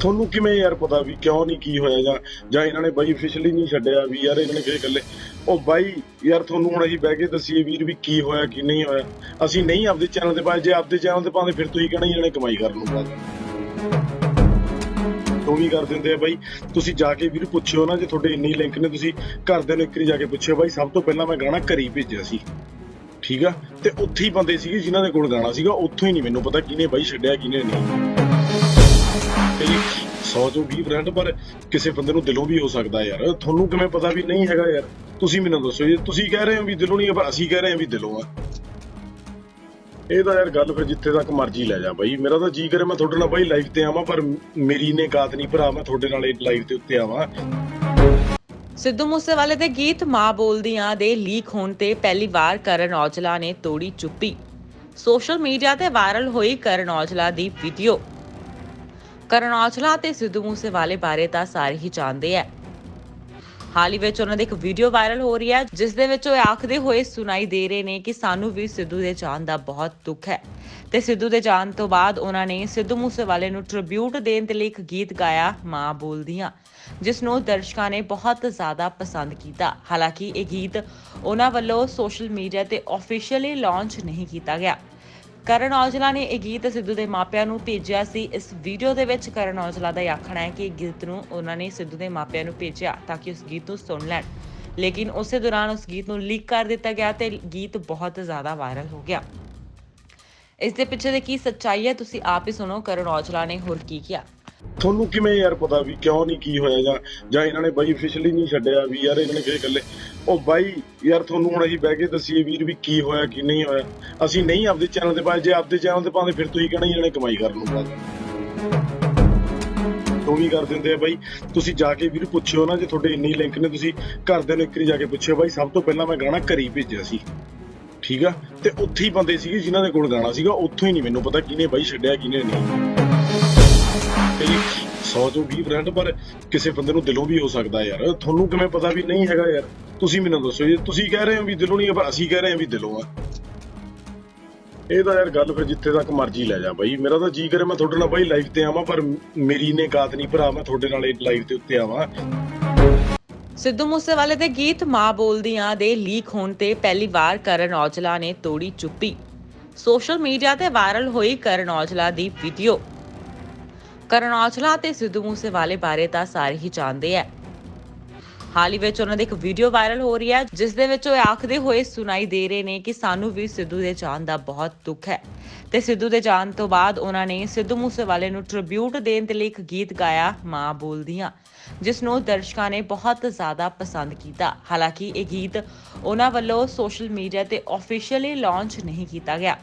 ਤੁਹਾਨੂੰ ਕਿਵੇਂ ਯਾਰ ਪਤਾ ਵੀ ਕਿਉਂ ਨਹੀਂ ਕੀ ਹੋਇਆ ਜਾਂ ਜਾਂ ਇਹਨਾਂ ਨੇ ਬਾਈ ਅਫੀਸ਼ੀਅਲੀ ਨਹੀਂ ਛੱਡਿਆ ਵੀ ਯਾਰ ਇਹਨਾਂ ਨੇ ਕਿਸੇ ਗੱਲੇ ਉਹ ਬਾਈ ਯਾਰ ਤੁਹਾਨੂੰ ਹੁਣ ਅਸੀਂ ਬਹਿ ਕੇ ਦੱਸੀਏ ਵੀਰ ਵੀ ਕੀ ਹੋਇਆ, ਕੀ ਨਹੀਂ ਹੋਇਆ। ਅਸੀਂ ਨਹੀਂ ਆਪਦੇ ਚੈਨਲ ਤੇ ਪਾਏ, ਜੇ ਆਪਦੇ ਚੈਨਲ ਤੇ ਪਾਉਂਦੇ, ਫਿਰ ਤੁਸੀਂ ਕਹਿਣਾ ਇਹਨਾਂ ਨੇ ਕਮਾਈ ਕਰਨ ਨੂੰ ਉਹ ਵੀ ਕਰ ਦਿੰਦੇ ਆ ਬਾਈ। ਤੁਸੀਂ ਜਾ ਕੇ ਵੀਰ ਪੁੱਛਿਓ ਨਾ ਜੇ ਤੁਹਾਡੇ ਇੰਨੀ ਲਿੰਕ ਨੇ, ਤੁਸੀਂ ਘਰਦਿਆਂ ਨੂੰ ਇੱਕ ਵਾਰੀ ਜਾ ਕੇ ਪੁੱਛਿਓ। ਬਾਈ, ਸਭ ਤੋਂ ਪਹਿਲਾਂ ਮੈਂ ਗਾਣਾ ਘਰੀ ਭੇਜਿਆ ਸੀ। ਠੀਕ ਆ? ਤੇ ਉੱਥੇ ਹੀ ਬੰਦੇ ਸੀਗੇ ਜਿਨ੍ਹਾਂ ਦੇ ਕੋਲ ਗਾਣਾ ਸੀਗਾ, ਉੱਥੋਂ ਹੀ ਨਹੀਂ ਮੈਨੂੰ ਪਤਾ ਕਿਹਨੇ ਬਾਈ ਛੱਡਿਆ, ਕਿਹਨੇ ਨਹੀਂ। ਤੇ 100 ਤੋਂ 20% ਪਰ ਕਿਸੇ ਬੰਦੇ ਨੂੰ ਦਿਲੋਂ ਵੀ ਹੋ ਸਕਦਾ ਯਾਰ। ਤੁਹਾਨੂੰ ਕਿਵੇਂ ਪਤਾ ਵੀ ਨਹੀਂ ਹੈਗਾ ਯਾਰ? ਤੁਸੀਂ ਮੈਨੂੰ ਦੱਸੋ ਜੇ। ਤੁਸੀਂ ਕਹਿ ਰਹੇ ਹੋ ਵੀ ਦਿਲੋਂ ਨਹੀਂ ਹੈ, ਪਰ ਅਸੀਂ ਕਹਿ ਰਹੇ ਹਾਂ ਵੀ ਦਿਲੋਂ ਆ। ਇਹ ਤਾਂ ਯਾਰ ਗੱਲ ਫਿਰ ਜਿੱਥੇ ਤੱਕ ਮਰਜ਼ੀ ਲੈ ਜਾ ਬਾਈ। ਮੇਰਾ ਤਾਂ ਜੀ ਕਰੇ ਮੈਂ ਤੁਹਾਡੇ ਨਾਲ ਬਾਈ ਲਾਈਵ ਤੇ ਆਵਾਂ ਪਰ ਮੇਰੀ ਨੇ ਕਾਤ ਨਹੀਂ ਭਰਾ ਮੈਂ ਤੁਹਾਡੇ ਨਾਲ ਲਾਈਵ ਤੇ ਉੱਤੇ ਆਵਾਂ। ਸਿੱਧੂ ਮੂਸੇਵਾਲੇ ਦੇ ਗੀਤ ਮਾਂ ਬੋਲਦੀਆਂ ਦੇ ਲੀਕ ਹੋਣ ਤੇ ਪਹਿਲੀ ਵਾਰ ਕਰਨ ਔਜਲਾ ਨੇ ਤੋੜੀ ਚੁੱਪੀ। ਸੋਸ਼ਲ ਮੀਡੀਆ ਤੇ ਵਾਇਰਲ ਹੋਈ ਕਰਨ ਔਜਲਾ ਦੀ ਵੀਡੀਓ ਕਰਨ ਔਜਲਾ ਤੇ ਸਿੱਧੂ ਮੂਸੇਵਾਲੇ ਬਾਰੇ ਤਾਂ ਸਾਰੇ ਹੀ ਜਾਣਦੇ ਐ ਹਾਲ ਹੀ ਵਿੱਚ ਉਹਨਾਂ ਦੀ ਇੱਕ ਵੀਡੀਓ ਵਾਇਰਲ ਹੋ ਰਹੀ ਹੈ, ਜਿਸ ਦੇ ਵਿੱਚ ਉਹ ਆਖਦੇ ਹੋਏ ਸੁਣਾਈ ਦੇ ਰਹੇ ਨੇ ਕਿ ਸਾਨੂੰ ਵੀ ਸਿੱਧੂ ਦੇ ਜਾਣ ਦਾ ਬਹੁਤ ਦੁੱਖ ਹੈ। ਤੇ ਸਿੱਧੂ ਦੇ ਜਾਣ ਤੋਂ ਬਾਅਦ ਉਹਨਾਂ ਨੇ ਸਿੱਧੂ ਮੂਸੇਵਾਲੇ ਨੂੰ ਟ੍ਰਿਬਿਊਟ ਦੇਣ ਦੇ ਲਈ ਇੱਕ ਗੀਤ ਗਾਇਆ, ਮਾਂ ਬੋਲਦੀਆਂ, ਜਿਸ ਨੂੰ ਦਰਸ਼ਕਾਂ ਨੇ ਬਹੁਤ ਜ਼ਿਆਦਾ ਪਸੰਦ ਕੀਤਾ। ਹਾਲਾਂਕਿ ਇਹ ਗੀਤ ਉਹਨਾਂ ਵੱਲੋਂ ਸੋਸ਼ਲ ਮੀਡੀਆ ਤੇ ਆਫੀਸ਼ੀਅਲੀ ਲਾਂਚ ਨਹੀਂ ਕੀਤਾ ਗਿਆ। ਕਰਨ ਔਜਲਾ ਨੇ ਇਹ ਗੀਤ ਸਿੱਧੂ ਦੇ ਮਾਪਿਆਂ ਨੂੰ ਭੇਜਿਆ ਸੀ। ਇਸ ਵੀਡੀਓ ਦੇ ਵਿੱਚ ਕਰਨ ਔਜਲਾ ਦਾ ਇਹ ਆਖਣਾ ਹੈ ਕਿ ਇਹ ਗੀਤ ਨੂੰ ਉਹਨਾਂ ਨੇ ਸਿੱਧੂ ਦੇ ਮਾਪਿਆਂ ਨੂੰ ਭੇਜਿਆ ਤਾਂ ਕਿ ਉਸ ਗੀਤ ਨੂੰ ਸੁਣ ਲੈਣ। ਲੇਕਿਨ ਉਸੇ ਦੌਰਾਨ ਉਸ ਗੀਤ ਨੂੰ ਲੀਕ ਕਰ ਦਿੱਤਾ ਗਿਆ ਤੇ ਗੀਤ ਬਹੁਤ ਜ਼ਿਆਦਾ ਵਾਇਰਲ ਹੋ ਗਿਆ। ਇਸ ਦੇ ਪਿੱਛੇ ਦੇ ਕੀ ਸੱਚਾਈ ਹੈ, ਤੁਸੀਂ ਆਪ ਹੀ ਸੁਣੋ। ਕਰਨ ਔਜਲਾ ਨੇ ਹੋਰ ਕੀ ਕਿਹਾ? ਤੁਹਾਨੂੰ ਕਿਵੇਂ ਯਾਰ ਪਤਾ ਵੀ ਕਿਉਂ ਨਹੀਂ ਕੀ ਹੋਇਆ ਜਾਂ ਜਾਂ ਇਹਨਾਂ ਨੇ ਬਾਈ ਅਫੀਸ਼ੀਅਲੀ ਨਹੀਂ ਛੱਡਿਆ ਵੀ ਯਾਰ ਇਹਨਾਂ ਨੇ ਕਿਸੇ ਗੱਲੇ ਉਹ ਬਾਈ ਯਾਰ ਤੁਹਾਨੂੰ ਹੁਣ ਅਸੀਂ ਬਹਿ ਕੇ ਦੱਸੀਏ ਵੀਰ ਵੀ ਕੀ ਹੋਇਆ, ਕੀ ਨਹੀਂ ਹੋਇਆ। ਅਸੀਂ ਨਹੀਂ ਆਪਦੇ ਚੈਨਲ ਤੇ ਪਾਏ, ਜੇ ਆਪਦੇ ਚੈਨਲ ਤੇ ਪਾਉਂਦੇ, ਫਿਰ ਤੁਸੀਂ ਕਹਿਣਾ ਇਹਨਾਂ ਨੇ ਕਮਾਈ ਕਰਨ ਨੂੰ ਉਹ ਵੀ ਕਰ ਦਿੰਦੇ ਆ ਬਾਈ। ਤੁਸੀਂ ਜਾ ਕੇ ਵੀਰ ਪੁੱਛਿਓ ਨਾ ਜੇ ਤੁਹਾਡੇ ਇੰਨੀ ਲਿੰਕ ਨੇ, ਤੁਸੀਂ ਘਰਦਿਆਂ ਨੂੰ ਇੱਕ ਵਾਰੀ ਜਾ ਕੇ ਪੁੱਛਿਓ ਬਾਈ, ਸਭ ਤੋਂ ਪਹਿਲਾਂ ਮੈਂ ਗਾਣਾ ਘਰੀ ਭੇਜਿਆ ਸੀ। ਠੀਕ ਆ? ਤੇ ਉੱਥੇ ਹੀ ਬੰਦੇ ਸੀਗੇ ਜਿਨ੍ਹਾਂ ਦੇ ਕੋਲ ਗਾਣਾ ਸੀਗਾ, ਉੱਥੋਂ ਹੀ ਨਹੀਂ ਮੈਨੂੰ ਪਤਾ ਕਿਹਨੇ ਬਾਈ ਛੱਡਿਆ, ਕਿਹਨੇ ਨਹੀਂ। ਤੇ 100 ਤੋਂ 20% ਪਰ ਕਿਸੇ ਬੰਦੇ ਨੂੰ ਦਿਲੋਂ ਵੀ ਹੋ ਸਕਦਾ ਯਾਰ। ਤੁਹਾਨੂੰ ਕਿਵੇਂ ਪਤਾ ਵੀ ਨਹੀਂ ਹੈਗਾ ਯਾਰ? ਤੁਸੀਂ ਮੈਨੂੰ ਦੱਸੋ ਜੇ। ਤੁਸੀਂ ਕਹਿ ਰਹੇ ਹੋ ਵੀ ਦਿਲੋਂ ਨਹੀਂ ਹੈ, ਪਰ ਅਸੀਂ ਕਹਿ ਰਹੇ ਹਾਂ ਵੀ ਦਿਲੋਂ ਆ। ਇਹ ਤਾਂ ਯਾਰ ਗੱਲ ਫਿਰ ਜਿੱਥੇ ਤੱਕ ਮਰਜ਼ੀ ਲੈ ਜਾ ਬਾਈ। ਮੇਰਾ ਤਾਂ ਜੀ ਕਰੇ ਮੈਂ ਤੁਹਾਡੇ ਨਾਲ ਬਾਈ ਲਾਈਵ ਤੇ ਆਵਾਂ ਪਰ ਮੇਰੀ ਨੇ ਕਾਤ ਨਹੀਂ ਭਰਾ ਮੈਂ ਤੁਹਾਡੇ ਨਾਲ ਲਾਈਵ ਤੇ ਉੱਤੇ ਆਵਾਂ। ਸਿੱਧੂ ਮੂਸੇਵਾਲੇ ਦੇ ਗੀਤ ਮਾਂ ਬੋਲਦੀਆਂ ਦੇ ਲੀਕ ਹੋਣ ਤੇ ਪਹਿਲੀ ਵਾਰ ਕਰਨ ਔਜਲਾ ਨੇ ਤੋੜੀ ਚੁੱਪੀ। ਸੋਸ਼ਲ ਮੀਡੀਆ ਤੇ ਵਾਇਰਲ ਹੋਈ ਕਰਨ ਔਜਲਾ ਦੀ ਵੀਡੀਓ ਕਰਨ ਔਜਲਾ ਤੇ ਸਿੱਧੂ ਮੂਸੇਵਾਲੇ ਬਾਰੇ ਤਾਂ ਸਾਰੇ ਹੀ ਜਾਣਦੇ ਐ ਹਾਲ ਹੀ ਵਿੱਚ ਉਹਨਾਂ ਦੀ ਇੱਕ ਵੀਡੀਓ ਵਾਇਰਲ ਹੋ ਰਹੀ ਹੈ, ਜਿਸ ਦੇ ਵਿੱਚ ਉਹ ਆਖਦੇ ਹੋਏ ਸੁਣਾਈ ਦੇ ਰਹੇ ਨੇ ਕਿ ਸਾਨੂੰ ਵੀ ਸਿੱਧੂ ਦੇ ਜਾਣ ਦਾ ਬਹੁਤ ਦੁੱਖ ਹੈ। ਤੇ ਸਿੱਧੂ ਦੇ ਜਾਣ ਤੋਂ ਬਾਅਦ ਉਹਨਾਂ ਨੇ ਸਿੱਧੂ ਮੂਸੇਵਾਲੇ ਨੂੰ ਟ੍ਰਿਬਿਊਟ ਦੇਣ ਦੇ ਲਈ ਇੱਕ ਗੀਤ ਗਾਇਆ, ਮਾਂ ਬੋਲਦੀਆਂ, ਜਿਸ ਨੂੰ ਦਰਸ਼ਕਾਂ ਨੇ ਬਹੁਤ ਜ਼ਿਆਦਾ ਪਸੰਦ ਕੀਤਾ। ਹਾਲਾਂਕਿ ਇਹ ਗੀਤ ਉਹਨਾਂ ਵੱਲੋਂ ਸੋਸ਼ਲ ਮੀਡੀਆ ਤੇ ਆਫੀਸ਼ੀਅਲੀ ਲਾਂਚ ਨਹੀਂ ਕੀਤਾ ਗਿਆ।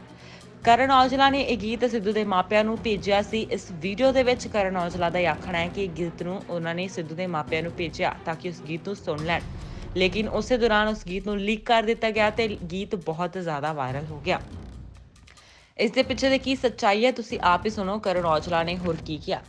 ਕਰਨ ਔਜਲਾ ਨੇ ਇਹ ਗੀਤ ਸਿੱਧੂ ਦੇ ਮਾਪਿਆਂ ਨੂੰ ਭੇਜਿਆ ਸੀ। ਇਸ ਵੀਡੀਓ ਦੇ ਵਿੱਚ ਕਰਨ ਔਜਲਾ ਦਾ ਇਹ ਆਖਣਾ ਹੈ ਕਿ ਇਹ ਗੀਤ ਨੂੰ ਉਹਨਾਂ ਨੇ ਸਿੱਧੂ ਦੇ ਮਾਪਿਆਂ ਨੂੰ ਭੇਜਿਆ ਤਾਂ ਕਿ ਉਸ ਗੀਤ ਨੂੰ ਸੁਣ ਲੈਣ। ਲੇਕਿਨ ਉਸੇ ਦੌਰਾਨ ਉਸ ਗੀਤ ਨੂੰ ਲੀਕ ਕਰ ਦਿੱਤਾ ਗਿਆ ਤੇ ਗੀਤ ਬਹੁਤ ਜ਼ਿਆਦਾ ਵਾਇਰਲ ਹੋ ਗਿਆ। ਇਸ ਦੇ ਪਿੱਛੇ ਦੇ ਕੀ ਸੱਚਾਈ ਹੈ, ਤੁਸੀਂ ਆਪ ਹੀ ਸੁਣੋ। ਕਰਨ ਔਜਲਾ ਨੇ ਹੋਰ ਕੀ ਕਿਹਾ?